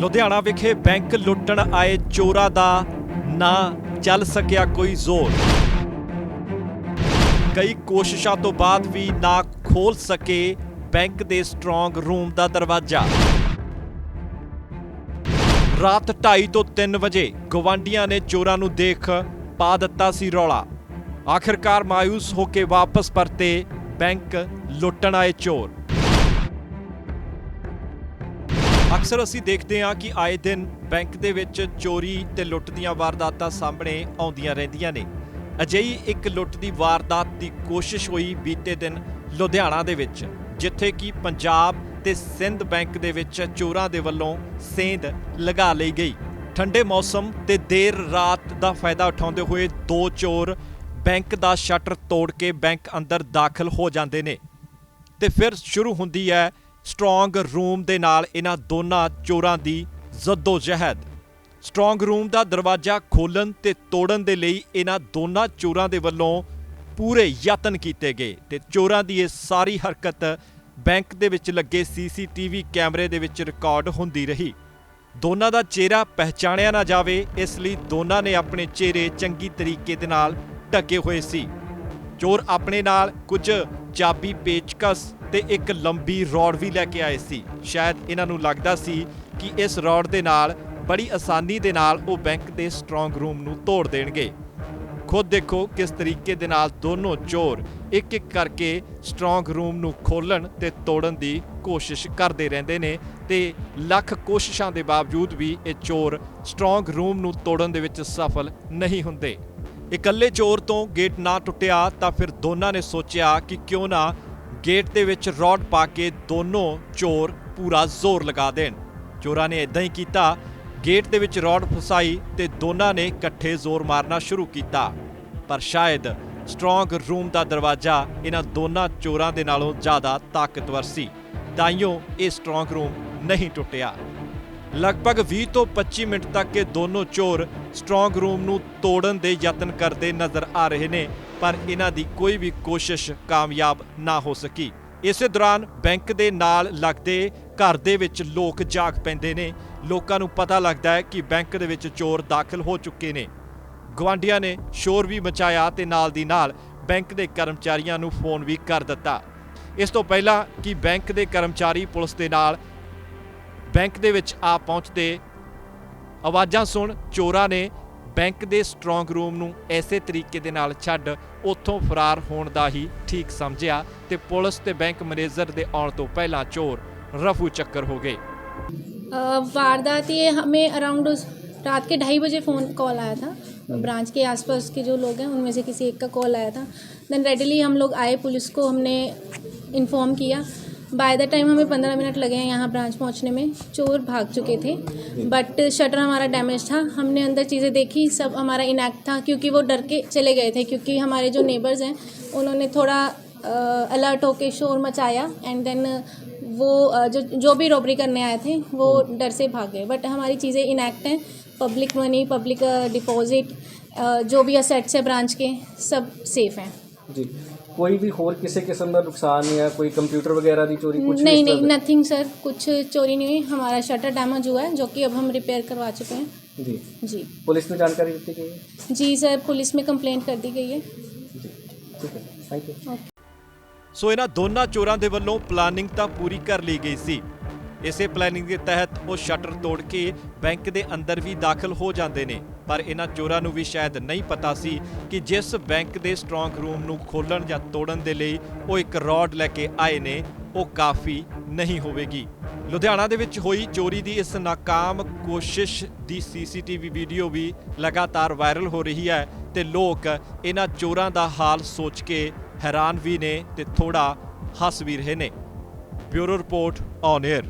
ਲੁਧਿਆਣਾ ਵਿਖੇ ਬੈਂਕ ਲੁੱਟਣ ਆਏ ਚੋਰਾਂ ਦਾ ਨਾ ਚੱਲ ਸਕਿਆ ਕੋਈ ਜ਼ੋਰ। ਕਈ ਕੋਸ਼ਿਸ਼ਾਂ ਤੋਂ ਬਾਅਦ ਵੀ ਨਾ ਖੋਲ ਸਕੇ ਬੈਂਕ ਦੇ ਸਟਰੋਂਗ ਰੂਮ ਦਾ ਦਰਵਾਜ਼ਾ। ਰਾਤ 2:30 ਤੋਂ 3 ਵਜੇ ਗਵਾਂਡੀਆਂ ਨੇ ਚੋਰਾਂ ਨੂੰ ਦੇਖ ਪਾ ਦਿੱਤਾ ਸੀ ਰੌਲਾ। ਆਖਿਰਕਾਰ ਮਾਇੂਸ ਹੋ ਕੇ ਵਾਪਸ ਪਰਤੇ ਬੈਂਕ ਲੁੱਟਣ ਆਏ ਚੋਰ। ਅਕਸਰ ਅਸੀਂ ਦੇਖਦੇ ਹਾਂ ਕਿ ਆਏ ਦਿਨ ਬੈਂਕ ਦੇ ਵਿੱਚ ਚੋਰੀ ਤੇ ਲੁੱਟ ਦੀਆਂ ਵਾਰਦਾਤਾਂ ਸਾਹਮਣੇ ਆਉਂਦੀਆਂ ਰਹਿੰਦੀਆਂ ਨੇ। ਅਜਿਹੀ ਇੱਕ ਲੁੱਟ ਦੀ ਵਾਰਦਾਤ ਦੀ ਕੋਸ਼ਿਸ਼ ਹੋਈ ਬੀਤੇ ਦਿਨ ਲੁਧਿਆਣਾ ਦੇ ਵਿੱਚ, ਜਿੱਥੇ ਕਿ ਪੰਜਾਬ ਤੇ ਸਿੰਧ ਬੈਂਕ ਦੇ ਵਿੱਚ ਚੋਰਾਂ ਦੇ ਵੱਲੋਂ ਸੇਂਧ ਲਗਾ ਲਈ ਗਈ। ਠੰਡੇ ਮੌਸਮ ਤੇ ਦੇਰ ਰਾਤ ਦਾ ਫਾਇਦਾ ਉਠਾਉਂਦੇ ਹੋਏ ਦੋ ਚੋਰ ਬੈਂਕ ਦਾ ਸ਼ਟਰ ਤੋੜ ਕੇ ਬੈਂਕ ਅੰਦਰ ਦਾਖਲ ਹੋ ਜਾਂਦੇ ਨੇ। ਤੇ ਫਿਰ ਸ਼ੁਰੂ ਹੁੰਦੀ ਹੈ ਸਟਰੋਂਗ ਰੂਮ ਦੇ ਨਾਲ ਇਹਨਾਂ ਦੋਨਾਂ ਚੋਰਾਂ ਦੀ ਜ਼ੱਦੋ ਜਹਿਦ ਸਟਰੋਂਗ ਰੂਮ ਦਾ ਦਰਵਾਜ਼ਾ ਖੋਲਣ ਤੇ ਤੋੜਨ ਦੇ ਲਈ ਇਹਨਾਂ ਦੋਨਾਂ ਚੋਰਾਂ ਦੇ ਵੱਲੋਂ ਪੂਰੇ ਯਤਨ ਕੀਤੇ ਗਏ ਤੇ ਚੋਰਾਂ ਦੀ ਇਹ ਸਾਰੀ ਹਰਕਤ ਬੈਂਕ ਦੇ ਵਿੱਚ ਲੱਗੇ ਸੀਸੀਟੀਵੀ ਕੈਮਰੇ ਦੇ ਵਿੱਚ ਰਿਕਾਰਡ ਹੁੰਦੀ ਰਹੀ। ਦੋਨਾਂ ਦਾ ਚਿਹਰਾ ਪਹਿਚਾਣਿਆ ਨਾ ਜਾਵੇ, ਇਸ ਲਈ ਦੋਨਾਂ ਨੇ ਆਪਣੇ ਚਿਹਰੇ ਚੰਗੀ ਤਰੀਕੇ ਦੇ ਨਾਲ ਢੱਕੇ ਹੋਏ ਸੀ। ਚੋਰ ਆਪਣੇ ਨਾਲ ਕੁਝ ਚਾਬੀ ਪੇਚਕਸ ਤੇ ਇੱਕ ਲੰਬੀ ਰੋਡ ਵੀ ਲੈ ਕੇ ਆਏ ਸੀ। ਸ਼ਾਇਦ ਇਹਨਾਂ ਨੂੰ ਲੱਗਦਾ ਸੀ ਕਿ ਇਸ ਰੋਡ ਦੇ ਨਾਲ, ਬੜੀ ਆਸਾਨੀ ਦੇ ਨਾਲ ਉਹ ਬੈਂਕ ਦੇ ਸਟਰੋਂਗ ਰੂਮ ਨੂੰ ਤੋੜ ਦੇਣਗੇ। ਖੁਦ ਦੇਖੋ ਕਿਸ ਤਰੀਕੇ ਦੇ ਨਾਲ ਦੋਨੋਂ ਚੋਰ ਇੱਕ ਇੱਕ ਕਰਕੇ ਸਟਰੋਂਗ ਰੂਮ ਨੂੰ ਖੋਲਣ ਤੇ ਤੋੜਨ ਦੀ ਕੋਸ਼ਿਸ਼ ਕਰਦੇ ਰਹਿੰਦੇ ਨੇ ਤੇ ਲੱਖ ਕੋਸ਼ਿਸ਼ਾਂ ਦੇ ਬਾਵਜੂਦ ਵੀ ਇਹ ਚੋਰ ਸਟਰੋਂਗ ਰੂਮ ਨੂੰ ਤੋੜਨ ਦੇ ਵਿੱਚ ਸਫਲ ਨਹੀਂ ਹੁੰਦੇ। ਇਕੱਲੇ ਚੋਰ ਤੋਂ ਗੇਟ ਨਾ ਟੁੱਟਿਆ ਤਾਂ ਫਿਰ ਦੋਨਾਂ ਨੇ ਸੋਚਿਆ ਕਿ ਕਿਉਂ ਨਾ ਗੇਟ ਦੇ ਵਿੱਚ ਰੋਡ ਪਾ ਕੇ ਦੋਨੋਂ ਚੋਰ ਪੂਰਾ ਜ਼ੋਰ ਲਗਾ ਦੇਣ। ਚੋਰਾਂ ਨੇ ਇਦਾਂ ਹੀ ਕੀਤਾ, ਗੇਟ ਦੇ ਵਿੱਚ ਰੋਡ ਫਸਾਈ ਤੇ ਦੋਨਾਂ ਨੇ ਇਕੱਠੇ ਜ਼ੋਰ ਮਾਰਨਾ ਸ਼ੁਰੂ ਕੀਤਾ। ਪਰ ਸ਼ਾਇਦ ਸਟਰੋਂਗ ਰੂਮ ਦਾ ਦਰਵਾਜ਼ਾ ਇਹਨਾਂ ਦੋਨਾਂ ਚੋਰਾਂ ਦੇ ਨਾਲੋਂ ਜ਼ਿਆਦਾ ਤਾਕਤਵਰ ਸੀ। ਤਾਈਓ ਇਹ ਸਟਰੋਂਗ ਰੂਮ ਨਹੀਂ ਟੁੱਟਿਆ। ਲਗਭਗ 20 ਤੋਂ 25 ਮਿੰਟ ਤੱਕ ਇਹ ਦੋਨੋਂ ਚੋਰ ਸਟਰੋਂਗ ਰੂਮ ਨੂੰ ਤੋੜਨ ਦੇ ਯਤਨ ਕਰਦੇ ਨਜ਼ਰ ਆ ਰਹੇ ਨੇ, ਪਰ ਇਹਨਾਂ ਦੀ ਕੋਈ ਵੀ ਕੋਸ਼ਿਸ਼ ਕਾਮਯਾਬ ਨਾ ਹੋ ਸਕੀ। ਇਸੇ ਦੌਰਾਨ ਬੈਂਕ ਦੇ ਨਾਲ ਲੱਗਦੇ ਘਰ ਦੇ ਵਿੱਚ ਲੋਕ ਜਾਗ ਪੈਂਦੇ ਨੇ। ਲੋਕਾਂ ਨੂੰ ਪਤਾ ਲੱਗਦਾ ਹੈ ਕਿ ਬੈਂਕ ਦੇ ਵਿੱਚ ਚੋਰ ਦਾਖਲ ਹੋ ਚੁੱਕੇ ਨੇ। ਗਵਾਂਡੀਆਂ ਨੇ ਸ਼ੋਰ ਵੀ ਮਚਾਇਆ ਤੇ ਨਾਲ ਦੀ ਨਾਲ ਬੈਂਕ ਦੇ ਕਰਮਚਾਰੀਆਂ ਨੂੰ ਫੋਨ ਵੀ ਕਰ ਦਿੱਤਾ। ਇਸ ਤੋਂ ਪਹਿਲਾਂ ਕਿ ਬੈਂਕ ਦੇ ਕਰਮਚਾਰੀ ਪੁਲਿਸ ਦੇ ਨਾਲ ਬੈਂਕ ਦੇ ਵਿੱਚ ਆ ਪਹੁੰਚਦੇ ਆਵਾਜ਼ਾਂ ਸੁਣ ਚੋਰਾਂ ਨੇ ਬੈਂਕ ਦੇ ਸਟਰੋਂਗ ਰੂਮ ਨੂੰ ਐਸੇ ਤਰੀਕੇ ਦੇ ਨਾਲ ਛੱਡ ਉੱਥੋਂ ਫਰਾਰ ਹੋਣ ਦਾ ਹੀ ਠੀਕ ਸਮਝਿਆ ਤੇ ਪੁਲਿਸ ਤੇ ਬੈਂਕ ਮੈਨੇਜਰ ਦੇ ਆਉਣ ਤੋਂ ਪਹਿਲਾਂ ਚੋਰ ਰਫੂ ਚੱਕਰ ਹੋ ਗਏ अ, वारदात ये हमें अराउंड रात के ढाई बजे फ़ोन कॉल आया था ब्रांच के आसपास के जो लोग हैं उनमें से किसी एक का कॉल आया था देन रेडीली हम लोग आए पुलिस को हमने इन्फॉर्म किया बाय द टाइम हमें पंद्रह मिनट लगे हैं यहाँ ब्रांच पहुँचने में, चोर भाग चुके थे। बट शटर हमारा डैमेज था। हमने अंदर चीज़ें देखी, सब हमारा इनैक्ट था, क्योंकि वो डर के चले गए थे, क्योंकि हमारे जो नेबर्स हैं, उन्होंने थोड़ा अलर्ट होके शोर मचाया एंड देन वो जो जो भी रॉबरी करने आए थे, वो डर से भाग गए। बट हमारी चीज़ें इनैक्ट हैं। पब्लिक मनी पब्लिक डिपॉजिट जो भी असेट्स है ब्रांच के, सब सेफ़ हैं। ਜੀ ਕੋਈ ਵੀ ਹੋਰ ਕਿਸੇ ਕਿਸਮ ਦਾ ਨੁਕਸਾਨ ਜਾਂ ਕੋਈ ਕੰਪਿਊਟਰ ਵਗੈਰਾ ਦੀ ਚੋਰੀ ਕੁਝ नहीं नहीं नथिंग सर कुछ चोरी नहीं हुई हमारा शटर डैमेज हुआ है जो कि अब हम रिपेयर करवा चुके हैं ਜੀ जी ਪੁਲਿਸ ਨੂੰ ਜਾਣਕਾਰੀ ਦਿੱਤੀ ਗਈ ਹੈ जी सर पुलिस में कंप्लेंट कर दी गई है ਜੀ ਠੀਕ ਹੈ ਥੈਂਕ ਯੂ ਸੋ ਇਹਨਾਂ ਦੋਨਾਂ ਚੋਰਾਂ ਦੇ ਵੱਲੋਂ ਪਲਾਨਿੰਗ ਤਾਂ ਪੂਰੀ ਕਰ ਲਈ ਗਈ ਸੀ ਇਸੇ ਪਲੈਨਿੰਗ ਦੇ ਤਹਿਤ ਉਹ ਸ਼ਟਰ ਤੋੜ ਕੇ ਬੈਂਕ ਦੇ ਅੰਦਰ ਵੀ ਦਾਖਲ ਹੋ ਜਾਂਦੇ ਨੇ। ਪਰ ਇਹਨਾਂ ਚੋਰਾਂ ਨੂੰ ਵੀ ਸ਼ਾਇਦ ਨਹੀਂ ਪਤਾ ਸੀ ਕਿ ਜਿਸ ਬੈਂਕ ਦੇ ਸਟਰੋਂਗ ਰੂਮ ਨੂੰ ਖੋਲਣ ਜਾਂ ਤੋੜਨ ਦੇ ਲਈ ਉਹ ਇੱਕ ਰੋਡ ਲੈ ਕੇ ਆਏ ਨੇ, ਉਹ ਕਾਫੀ ਨਹੀਂ ਹੋਵੇਗੀ। ਲੁਧਿਆਣਾ ਦੇ ਵਿੱਚ ਹੋਈ ਚੋਰੀ ਦੀ ਇਸ ਨਾਕਾਮ ਕੋਸ਼ਿਸ਼ ਦੀ ਸੀਸੀਟੀਵੀ ਵੀਡੀਓ ਵੀ ਲਗਾਤਾਰ ਵਾਇਰਲ ਹੋ ਰਹੀ ਹੈ ਤੇ ਲੋਕ ਇਹਨਾਂ ਚੋਰਾਂ ਦਾ ਹਾਲ ਸੋਚ ਕੇ ਹੈਰਾਨ ਵੀ ਨੇ ਤੇ ਥੋੜਾ ਹੱਸ ਵੀ ਰਹੇ ਨੇ। Bureau report on air